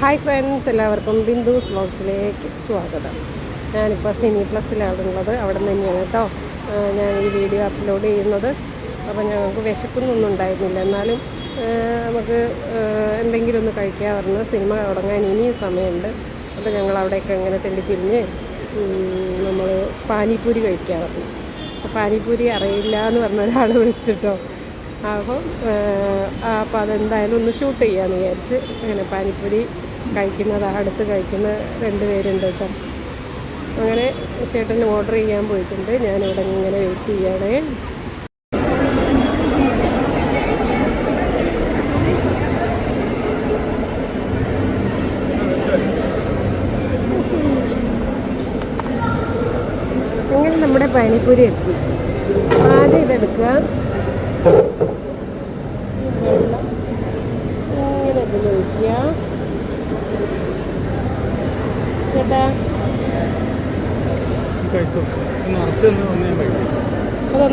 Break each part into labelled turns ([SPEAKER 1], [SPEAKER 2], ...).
[SPEAKER 1] Hi friends എല്ലാവർക്കും ബിന്ദുസ് വ്ളോഗ്സിലേക്ക് സ്വാഗതം. ഞാനിപ്പോൾ സിനി പ്ലസ്സിലാണ് ഉള്ളത് അവിടെ നിന്ന് തന്നെയാണ് കേട്ടോ ഞാൻ ഈ വീഡിയോ അപ്ലോഡ് ചെയ്യുന്നത്. അപ്പോൾ ഞങ്ങൾക്ക് വിശക്കുന്നൊന്നും ഉണ്ടായിരുന്നില്ല. എന്നാലും നമുക്ക് എന്തെങ്കിലും ഒന്ന് കഴിക്കാൻ പറഞ്ഞ് സിനിമ തുടങ്ങാൻ ഇനിയും സമയമുണ്ട്. അപ്പോൾ ഞങ്ങൾ അവിടെയൊക്കെ ഇങ്ങനെ തെണ്ടിത്തിരിഞ്ഞ് നമ്മൾ പാനിപ്പൂരി കഴിക്കാൻ പറഞ്ഞു. അപ്പോൾ പാനിപ്പൂരി അറിയില്ല എന്ന് പറഞ്ഞ ഒരാൾ വിളിച്ചിട്ടോ അപ്പം അപ്പോൾ അതെന്തായാലും ഒന്ന് ഷൂട്ട് ചെയ്യാമെന്ന് വിചാരിച്ച് അങ്ങനെ പാനിപ്പൂരി കഴിക്കുന്നത് അടുത്ത് കഴിക്കുന്ന രണ്ട് പേരുണ്ട് കേട്ടോ. അങ്ങനെ ചേട്ടന് ഓർഡർ ചെയ്യാൻ പോയിട്ടുണ്ട്. ഞാനിവിടെ ഇങ്ങനെ വെയിറ്റ് ചെയ്യണേ. അങ്ങനെ നമ്മുടെ പാനിപ്പൂരി എത്തി. ആദ്യം ഇതെടുക്കുക വെള്ളം ഇങ്ങനെ ഇതിൽ ഒഴിക്കുക ചേട്ടാ?
[SPEAKER 2] കഴിച്ചു. നിറച്ച്
[SPEAKER 1] അത്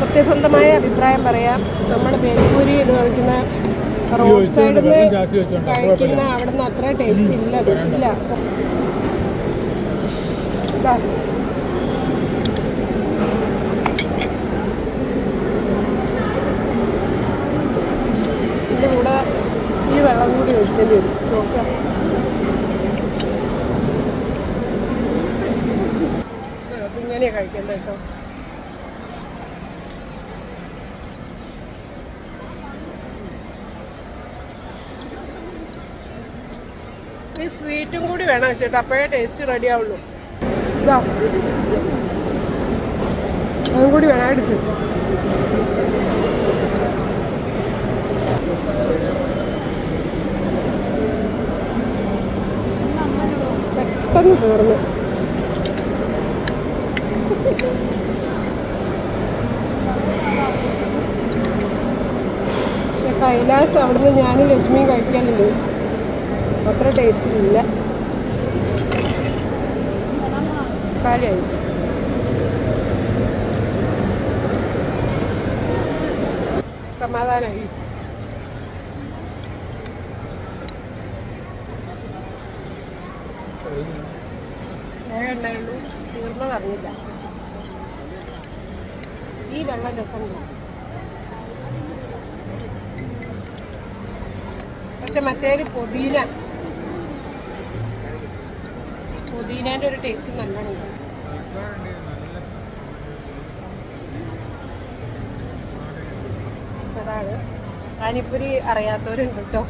[SPEAKER 1] സത്യസന്ധമായ അഭിപ്രായം പറയാം. നമ്മുടെ ബേൽപൂരി ഇത് കഴിക്കുന്ന റോഡ് സൈഡിൽ നിന്ന് കഴിക്കുന്ന അവിടെ നിന്ന് അത്ര ടേസ്റ്റ് ഇല്ല ഇല്ല ഇതാ ഇതിന്റെ കൂടെ ഈ വെള്ളം കൂടി ഒഴിക്കേണ്ടി വരും. നോക്കാം. ഇങ്ങനെയാണ് കഴിക്കേണ്ടത് കേട്ടോ. ഈ സ്വീറ്റും കൂടി വേണം ചേട്ടാ. അപ്പോഴേ ടേസ്റ്റ് റെഡി ആവുള്ളൂ. അതും കൂടി വേണം. എടുക്ക്. പെട്ടെന്ന് തീർന്നു. പക്ഷെ കൈലാസ് അവിടുന്ന് ഞാനും ലക്ഷ്മിയും കഴിക്കലുണ്ട് അത്ര ടേസ്റ്റ് ഇല്ല. കാലിയായി. സമാധാനമായി തീർന്നതറിഞ്ഞില്ല ഈ വെള്ളം രസം പക്ഷെ മറ്റേത് പുതിന. പുതിനേന്റെ ഒരു ടേസ്റ്റ് നല്ലോണം അതാണ്. പാനിപ്പൂരി അറിയാത്തവരുണ്ട് കേട്ടോ.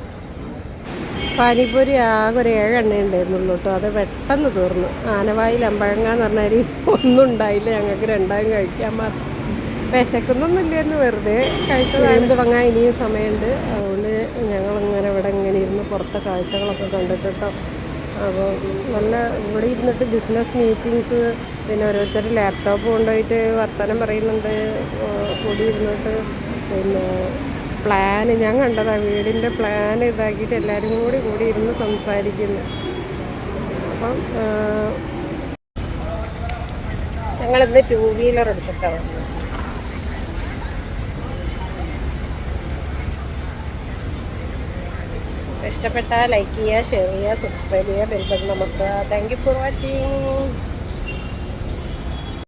[SPEAKER 1] പാനിപ്പൂരി ആകെ ഒരു ഏഴെണ്ണ ഉണ്ടായിരുന്നുള്ളൂ കേട്ടോ. അത് പെട്ടെന്ന് തീർന്നു. ആനവായിൽ അമ്പഴങ്ങ എന്ന് പറഞ്ഞാൽ ഒന്നും ഉണ്ടായില്ല. ഞങ്ങൾക്ക് രണ്ടായും കഴിക്കാൻ മാത്രം. വിശക്കുന്നൊന്നുമില്ലെന്ന് വെറുതെ കഴിച്ചതാണ്. തുടങ്ങാൻ ഇനിയും സമയമുണ്ട്. അതുകൊണ്ട് ഞങ്ങളിങ്ങനെ ഇവിടെ ഇങ്ങനെ ഇരുന്ന് പുറത്തെ കാഴ്ചകളൊക്കെ കണ്ടിട്ട് കേട്ടോ. അപ്പോൾ നല്ല ഇവിടെ ഇരുന്നിട്ട് ബിസിനസ് മീറ്റിങ്സ് പിന്നെ ഓരോരുത്തർ ലാപ്ടോപ്പ് കൊണ്ടുപോയിട്ട് വർത്തമാനം പറയുന്നുണ്ട് കൂടി ഇരുന്നിട്ട് പിന്നെ പ്ലാൻ ഞാൻ കണ്ടതാണ് വീടിന്റെ പ്ലാൻ ഇതാക്കിയിട്ട് എല്ലാവരും കൂടി കൂടി ഇരുന്ന് സംസാരിക്കുന്നു. അപ്പം ഞങ്ങളിന്ന് ടൂ വീലർ എടുത്തിട്ടാണ്. ഇഷ്ടപ്പെട്ടാൽ ലൈക്ക് ചെയ്യുക ഷെയർ ചെയ്യുക സബ്സ്ക്രൈബ് ചെയ്യുക ബെൽബട്ടൺ ബട്ടൺ അമർത്തുക. Thank you for watching